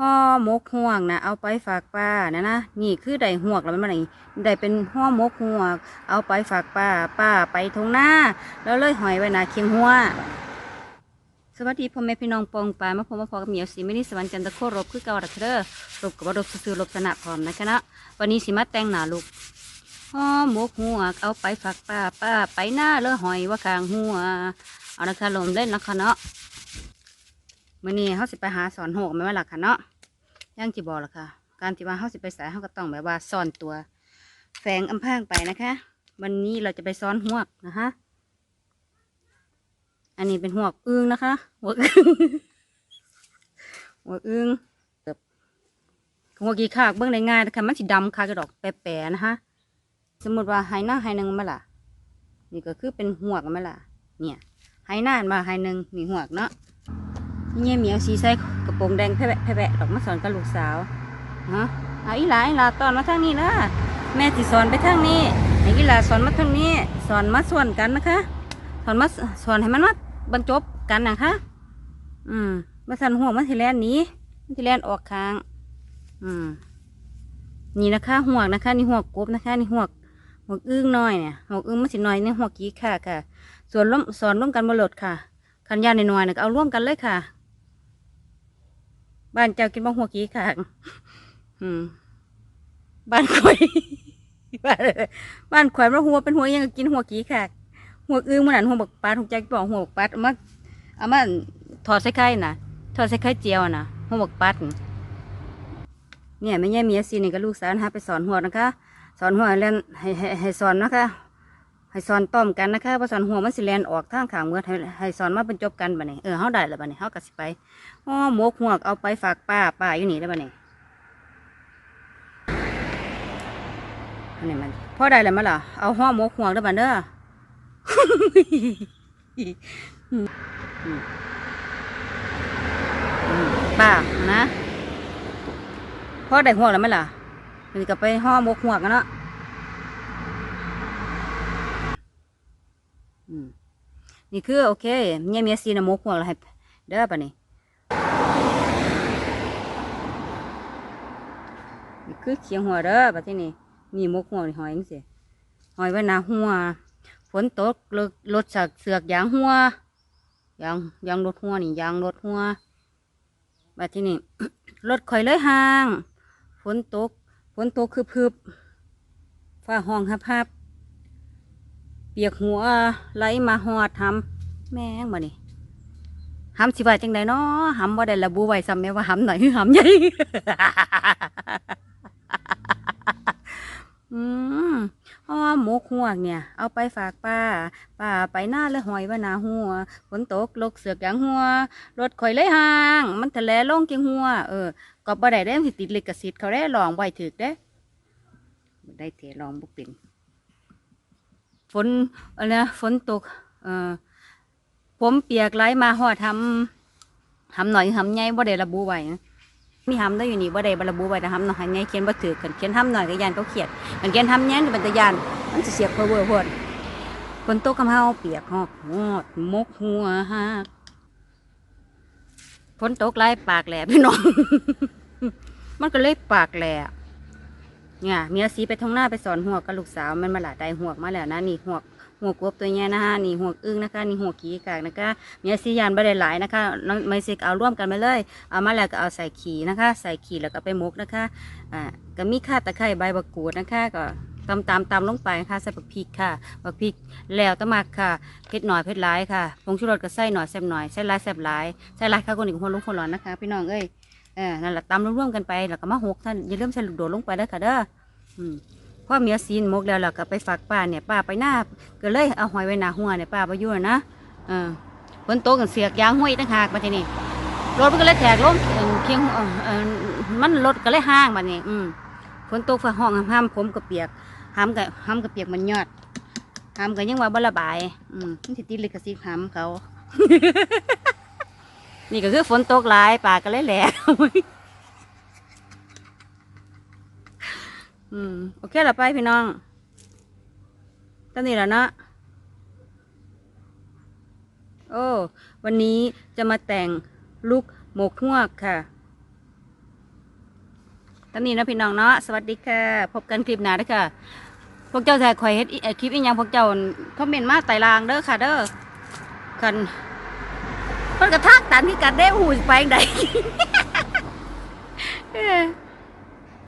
ห่อมกห่วงนะเอาไปฝากป้านะนะนี่คือได้หวกแล้วมันมาไหนได้เป็นห่อมกห่วงเอาไปฝากป้า ป้าไปทงหน้า แล้วเลยหอยไว้หนาเคียงหัวสวัสดีพ่อแม่พี่น้องปองปลายมาพบมาพอกับเหมียวสีไม่ได้สวรรค์จันทโครบคือเก่าดักเด้อรบกับรบซื่อรบชนะพร้อมนะคะนะวันนี้สิมาแต่งหน้าลูกห่อมกหัวกเอาไปฝากป้าป้าไปหน้าเลยหอยว่าคางหัวเอานะคะลมเล่นนะคะเนาะ มื่อนี้เขาสิไปหาสอนหกไม่ว่าหลักค่ะเนาะย่างจีบอกละค่ะ การที่ว่าเขาสิไปสายเขาก็ต้องแบบว่าซ่อนตัว แฝงอำพางไปนะคะ วันนี้เราจะไปซ้อนหวกนะคะอันนี้เป็นหัวกอึ้งนะคะหัวกอึ้งหัวกอึ้งแบบหวกี่ขากเบื้องได้ง่ายนะคะมันสีดำค่ะกระดอกแปะๆนะคะสมมติว่าไฮหน้าไฮหนึ่งมาล่ะ นี่ก็คือเป็นหัวกมาล่ะ เนี่ยไฮหน้ามาไฮหนึ่งมีหัวกเนาะ นี่เหมียวสีใส่กระโปรงแดงแพะแพะดอกมาสอนกับลูกสาวฮะเอาอีหลาอีหลาตอนมาทางนี้นะแม่สิสอนไปทางนี้ให้อีหลาสอนมาทางนี้สอนมาส่วนกันนะคะสอนมาสอนให้มันมาบรรจบกันนะคะอืมมาสันหัวมันสิแลนนี้มันสิแลนออกคาง อืมนี่นะคะหัวนะคะ นี่หัวกกบนะคะ นี่หัวหัวอึ้งน้อยเนี่ยหัวอึ้งมันสิน้อยนี่หัวกกี้ค่ะค่ะ ส่วนร่วมสอนร่วมกันบลดค่ะ คันยาในน้อยเนี่ยเอาร่วมกันเลยค่ะ บ้านเจ้ากินบ้างหัวกี้ค่ะอืม บ้านข่อย บ้านบ้านข่อยมันหัวเป็นหัวยังกินหัวกี้ค่ะหัวอึ้งมันนั่นหัวบักปัดหัวใจบอกหัวบักปัดเอามาเอามาถอดใส่ไข่น่ะถอดใส่ไข่เจียวน่ะหัวบักปัดเนี่ยไม่ใช่เมียซีนี่ก็ลูกสาวนะคะไปสอนหัวนะคะ สอนหัวเล่นให้ให้ให้สอนนะคะ ให้สอนต้อมกันนะคะพราสอนหัวมันสิแลนออกทางขางเมือให้ให้สอนมาบรรจบกันบัดนี้เออเฮาได้แล้วบัดนี้เฮาก็สิไปอ๋อหมกหัวเอาไปฝากป้าป้าอยู่นี่แล้วบัดนี้อันนี้มันพอได้แล้วมั้ยล่ะเอาห่อหมกหัวแล้วบัดเด้ออืมอืมป้านะพ่อได้หัวแล้วไหมล่ะนี่ก็ไปห่อหมกหัวกันเนาะอืม นี่คือโอเคเมียเมียซีนะหมกหัวแล้วให้เด้อปะนี่นี่คือเขียงหัวเด้อปะที่นี่นี่หมกหัวนี่หอยจังสิหอยไว้หน้าหัวฝนตกรถรถสักเสือกยางหัวยางยางรถหัวนี่ยางรถหัวบัดที่นี่รถข่อยเลยห่างฝนตกฝนตกคือพึบฟ้าห้องฮับฮับ เปียกหัวไหลมาหอดทำแม่งมานี่หำสิว่าจังไดเนาะหำว่าได้ระบุไว้ซ้ำแม่ว่าหำหน่อยคือหำใหญ่อืมอ๋อหมกหัวเนี่ย เอาไปฝากป้า ป้าไปหน้าแล้วหอยว่านาหัวฝนตกลกเสือกยางหัว รถข่อยเลยห่าง มันทะเลลงเกียงหัว เออ ก็บ่ได้ได้สิติดลิขสิทธิ์เขาได้ลองไว้ถึกเด้ได้เทลองบุเป็น ฝนอะไรนะฝนตก เออผมเปียกไหลมาหอทำทำหน่อยทำใหญ่บ่ได้ระบุไว้มีทำได้อยู่นี่บ่ได้บ่ระบุไว้แต่ทำหน่อยใหญ่เขียนบ่ถือกันเขียนทำหน่อยก็ยานเขาเขียดมันเขียนทำแย้งกับเป็นตะยานมันจะเสียบเพอเวอร์พดฝนตกกำเฮาเปียกหอกหอดมกหัวฮะฝนตกไหลปากแหลพี่น้องมันก็เลยปากแหล เนี่ยเมียสีไปท้องหน้าไปสอนหัวกับลูกสาวมันมาหลาได้หัวกมาแล้วนะนี่หัวกหัวกบตัวเนี้ยนะคะนี่หัวอึ้งนะคะนี่หัวขี้กากนะคะเมียสียานไม่ได้หลายนะคะน้องไม่สิเอาร่วมกันไปเลย เอามาแล้วก็เอาใส่ขี่นะคะ ใส่ขี่แล้วก็ไปมกนะคะอ่าก็มีข่าตะไคร้ใบบักกูดนะคะก็ตำตามตำลงไปนะคะใส่บักพริกค่ะบักพริกแล้วตะมักค่ะเผ็ดหน่อยเผ็ดหลายค่ะผงชูรสก็ใส่หน่อยแซ่บหน่อยใส่ลายแซ่บหลายใส่ลายค่ะคนอีกคนลุกคนร้อนนะคะ พี่น้องเอ้ย เออนั่นแหละตำร่วมๆกันไปแล้วก็มาหกท่านอย่าลืมใส่ลูกโดดลงไปแล้วค่ะเด้ออืมพ่อเมียซีนมกแล้วเราก็ไปฝากป้าเนี่ยป้าไปหน้าก็เลยเอาหอยไว้หน้าหัวเนี่ยป้าไปยู่นะนะเออฝนตกกันเสียกยางห้วยตั้งหากมาทีนี้รถมันก็เลยแตกลงเอิ่มเคียงเอิ่มเอิ่มมันรถก็เลยห้างบัดนี้อืมฝนตกฟ้าห้องห้ามผมก็เปียกห้ามกับห้ามก็เปียกมันยอดห้ามก็ยังว่าบระบาย อืมมันสิติดลิขสิทธิ์ห้ามเขา นี่ก็คือฝนตกหลายป่าก็เลยแหลกอืมโอเคเราไปพี่น้องตอนนี้แล้วนะโอ้วันนี้จะมาแต่งลูกหมกหวกค่ะตอนนี้นะพี่น้องเนาะสวัสดีค่ะ พบกันคลิปหน้าด้วยค่ะพวกเจ้าถ่ายข่อยเฮ็ดคลิปอีกอย่างพวกเจ้าคอมเมนต์มาไต่ลางเด้อค่ะเด้อคัน มันก็ทักตันที่กันได้หูไปไหน